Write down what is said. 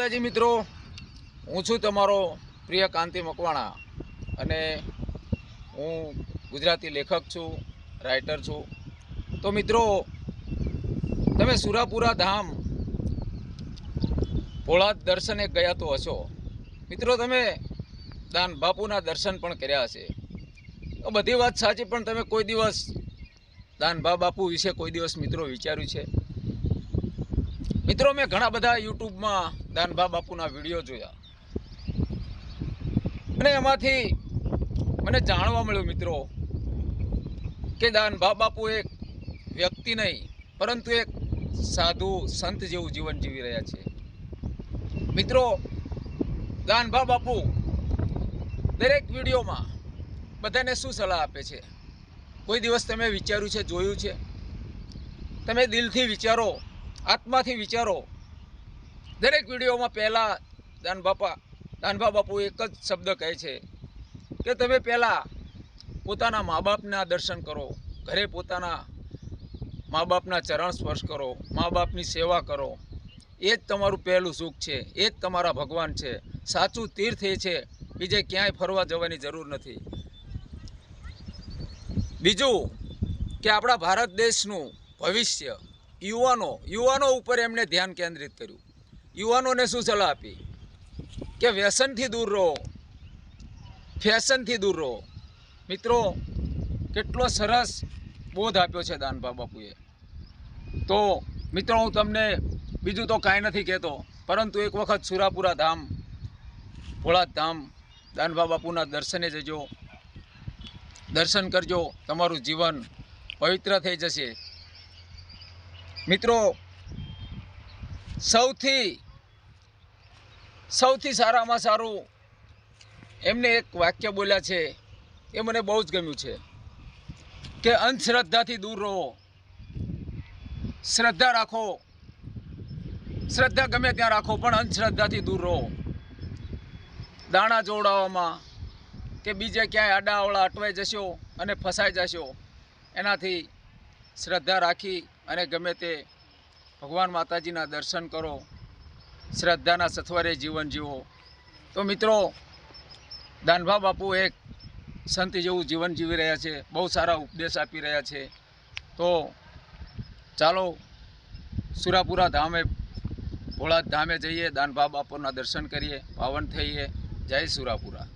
માતાજી મિત્રો, હું છું તમારો પ્રિય કાંતિ મકવાણા અને હું ગુજરાતી લેખક છું રાઇટર છું. તો મિત્રો, તમે સુરાપુરા ધામ ભોળાત દર્શને ગયા તો હશો. મિત્રો, તમે દાન બાપુના દર્શન પણ કર્યા હશે. તો બધી વાત સાચી, પણ તમે કોઈ દિવસ દાનભા બાપુ વિશે કોઈ દિવસ મિત્રો વિચાર્યું છે? મિત્રો, મેં ઘણા બધા યુટ્યુબમાં દાનભા બાપુના વીડિયો જોયા. અને એમાંથી મને જાણવા મળ્યું મિત્રો, કે દાનભા બાપુ એક વ્યક્તિ નહીં, પરંતુ એક સાધુ સંત જેવું જીવન જીવી રહ્યા છે. મિત્રો દાનભા બાપુ દરેક વિડીયોમાં બધાને શું સલાહ આપે છે? કોઈ દિવસ તમે વિચાર્યું છે, જોયું છે? તમે દિલથી વિચારો આત્માથી વિચારો. દરેક વિડીયોમાં પહેલાં દાન બાપા દાનભા બાપુ એક જ શબ્દ કહે છે કે તમે પહેલાં પોતાના મા બાપના દર્શન કરો, ઘરે પોતાના મા બાપના ચરણ સ્પર્શ કરો, મા બાપની સેવા કરો. એ જ તમારું પહેલું સુખ છે, એ જ તમારા ભગવાન છે. સાચું તીર્થ એ છે બીજે ક્યાંય ફરવા જવાની જરૂર નથી. બીજું કે આપણા ભારત દેશનું ભવિષ્ય યુવાનો યુવાનો ઉપર એમણે ધ્યાન કેન્દ્રિત કર્યું. યુવાનોને શું સલાહ આપી? કે વ્યસનથી દૂર રહો. ફેશનથી દૂર રહો. મિત્રો, કેટલો સરસ બોધ આપ્યો છે દાનભા બાપુએ. તો, મિત્રો, હું તમને બીજું તો કાંઈ નથી કહેતો, પરંતુ એક વખત સુરાપુરા ધામ ભોળાદ ધામ દાનભા બાપુના દર્શને જજો. દર્શન કરજો. તમારું જીવન પવિત્ર થઈ જશે. મિત્રો, સૌથી સૌથી સારામાં સારું એમને એક વાક્ય બોલ્યા છે, એ મને બહુ જ ગમ્યું છે કે અંધશ્રદ્ધાથી દૂર રહો. શ્રદ્ધા રાખો. શ્રદ્ધા ગમે ત્યાં રાખો, પણ અંધશ્રદ્ધાથી દૂર રહો. દાણા જોડાવામાં કે બીજે ક્યાંય આડાવળા અટવાઈ જશો અને ફસાઈ જશો, એનાથી શ્રદ્ધા રાખી અને ગમે તે ભગવાન માતાજીના દર્શન કરો, શ્રદ્ધાના સથવારે જીવન જીવો. તો મિત્રો, દાનભા બાપુ એક સંત જેવું જીવન જીવી રહ્યા છે, બહુ સારા ઉપદેશ આપી રહ્યા છે. તો ચાલો, સુરાપુરા ધામે ભોળા ધામે જઈએ, દાનભા બાપુના દર્શન કરીએ, પાવન થઈએ. જય સુરાપુરા.